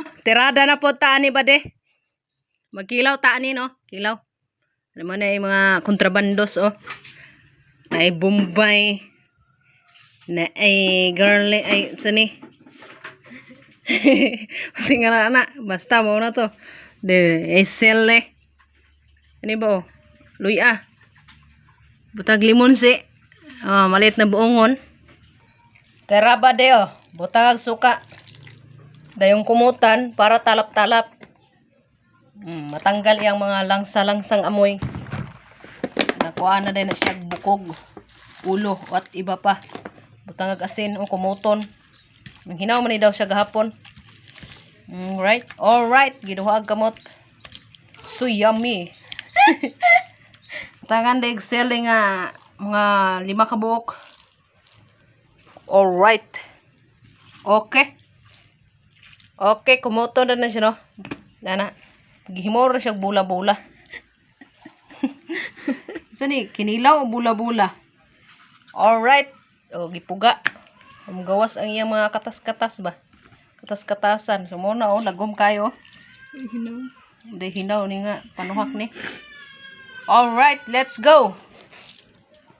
oh. Tirada na po taan ni bade. Magkilaw taan ni no. Kilaw. Ano mo na yung mga kontrabandos oh. Na ay Bombay. Na ay girl ay sani. Sige na. Basta mo na to. De sell eh. Ano ba oh? Luya. Butag limon si. Oh, maliit na buongon. Teraba de oh. Butag suka. Dayong kumutan para talap-talap. Mm, matanggal yung mga langsa-langsang amoy. Nakuha na din na siya bukog, ulo, at iba pa. Butang asin o kumuton. Ang hinaw man daw siya gahapon. Mm, right? Alright, giduha kamot. So yummy. Tangan dig selling nga mga lima ka buok. Alright. Okay. Okay, kumuto na na siya, no? Nana. Gihimo ra siya bula-bula. Sani, kinilaw o bula-bula? Alright. O, gipuga. Gawas ang iyang mga katas-katas ba? Katas-katasan. So, muna, oh, lagom kayo. Hinaw. Hindi hinaw ni nga. Panuhak ni. Alright, let's go.